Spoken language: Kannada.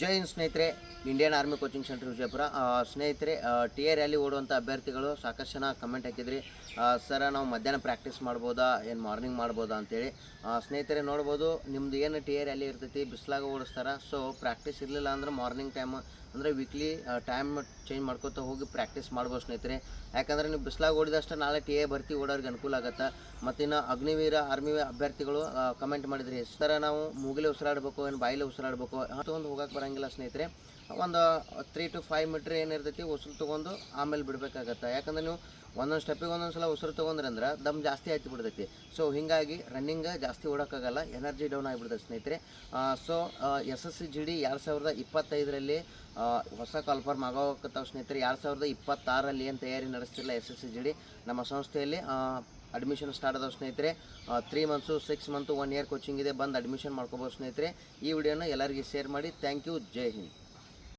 ಜೈ ಹಿಂದ್ ಸ್ನೇಹಿತರೆ, Indian army coaching centre Vijayapura. ಸ್ನೇಹಿತರೆ ಟಿ ಎ ರ್ಯಾಲಿ ಓಡುವಂಥ ಅಭ್ಯರ್ಥಿಗಳು ಸಾಕಷ್ಟು ಜನ ಕಮೆಂಟ್ ಹಾಕಿದ್ರಿ. ಸರ, ನಾವು ಮಧ್ಯಾಹ್ನ ಪ್ರಾಕ್ಟೀಸ್ ಮಾಡ್ಬೋದಾ? ಏನು ಮಾರ್ನಿಂಗ್ ಮಾಡ್ಬೋದಾ ಅಂತೇಳಿ. ಸ್ನೇಹಿತರೆ, ನೋಡ್ಬೋದು ನಿಮ್ಮದು ಏನು ಟಿ ಎ ರ್ಯಾಲಿ ಇರ್ತೈತಿ? ಬಿಸಿಲಾಗ ಓಡಿಸ್ತಾರೆ. ಸೊ ಪ್ರಾಕ್ಟೀಸ್ ಇರಲಿಲ್ಲ ಅಂದ್ರೆ ಮಾರ್ನಿಂಗ್ ಟೈಮ್ ಅಂದರೆ ವೀಕ್ಲಿ ಟೈಮ್ ಚೇಂಜ್ ಮಾಡ್ಕೋತಾ ಹೋಗಿ ಪ್ರಾಕ್ಟೀಸ್ ಮಾಡ್ಬೋದು ಸ್ನೇಹಿತರೆ. ಯಾಕಂದ್ರೆ ನೀವು ಬಿಸಿಲಾಗ ಓಡಿದಷ್ಟು ನಾಳೆ ಟಿ ಎ ಭರ್ತಿ ಓಡೋರಿಗೆ ಅನುಕೂಲ ಆಗುತ್ತೆ. ಮತ್ತಿನ್ನು ಅಗ್ನಿವೀರ ಆರ್ಮಿ ಅಭ್ಯರ್ಥಿಗಳು ಕಮೆಂಟ್ ಮಾಡಿದ್ರಿ, ಸರ, ನಾವು ಮೂಗಿಲೆ ಉಸಿರಾಡಬೇಕು, ಏನು ಬಾಯಿಲೆ ಉಸಿರಾಡಬೇಕು? ಒಂದು ಹೋಗಕ್ಕೆ ಬರಂಗಿಲ್ಲ ಸ್ನೇಹಿತರೆ. ಒಂದು ತ್ರೀ ಟು ಫೈವ್ ಮೀಟ್ರ್ ಏನಿರ್ತೈತಿ ಉಸಿರು ತೊಗೊಂಡು ಆಮೇಲೆ ಬಿಡಬೇಕಾಗತ್ತೆ. ಯಾಕಂದ್ರೆ ನೀವು ಒಂದೊಂದು ಸ್ಟೆಪ್ಪಿಗೆ ಒಂದೊಂದು ಸಲ ಉಸಿರು ತೊಗೊಂಡ್ರೆ ಅಂದ್ರೆ ದಮ್ ಜಾಸ್ತಿ ಆಯ್ತು ಬಿಡ್ತೈತಿ. ಸೊ ಹೀಗಾಗಿ ರನ್ನಿಂಗ್ ಜಾಸ್ತಿ ಓಡೋಕ್ಕಾಗಲ್ಲ ಎನರ್ಜಿ ಡೌನ್ ಆಗಿಬಿಡ್ತೈತೆ ಸ್ನೇಹಿತರೆ. So S S C G D ಎರಡು ಸಾವಿರದ ಇಪ್ಪತ್ತೈದರಲ್ಲಿ ಹೊಸ ಕಾಲ್ಫಾರ್ಮ್ ಆಗೋಕತ್ತಾವ ಸ್ನೇಹಿತರೆ. ಎರಡು ಸಾವಿರದ ಇಪ್ಪತ್ತಾರಲ್ಲಿ ಏನು ತಯಾರಿ ನಡೆಸ್ತಿಲ್ಲ S S C G D ನಮ್ಮ ಸಂಸ್ಥೆಯಲ್ಲಿ ಅಡ್ಮಿಷನ್ ಸ್ಟಾರ್ಟ್ ಆದವು ಸ್ನೇಹಿತರೆ. Three months six month one year coaching ಇದೆ. ಬಂದು ಅಡ್ಮಿಷನ್ ಮಾಡ್ಕೋಬೋದು ಸ್ನೇಹಿತರೆ. ಈ ವಿಡಿಯೋನ ಎಲ್ಲರಿಗೂ ಶೇರ್ ಮಾಡಿ. Thank you Jai Hind.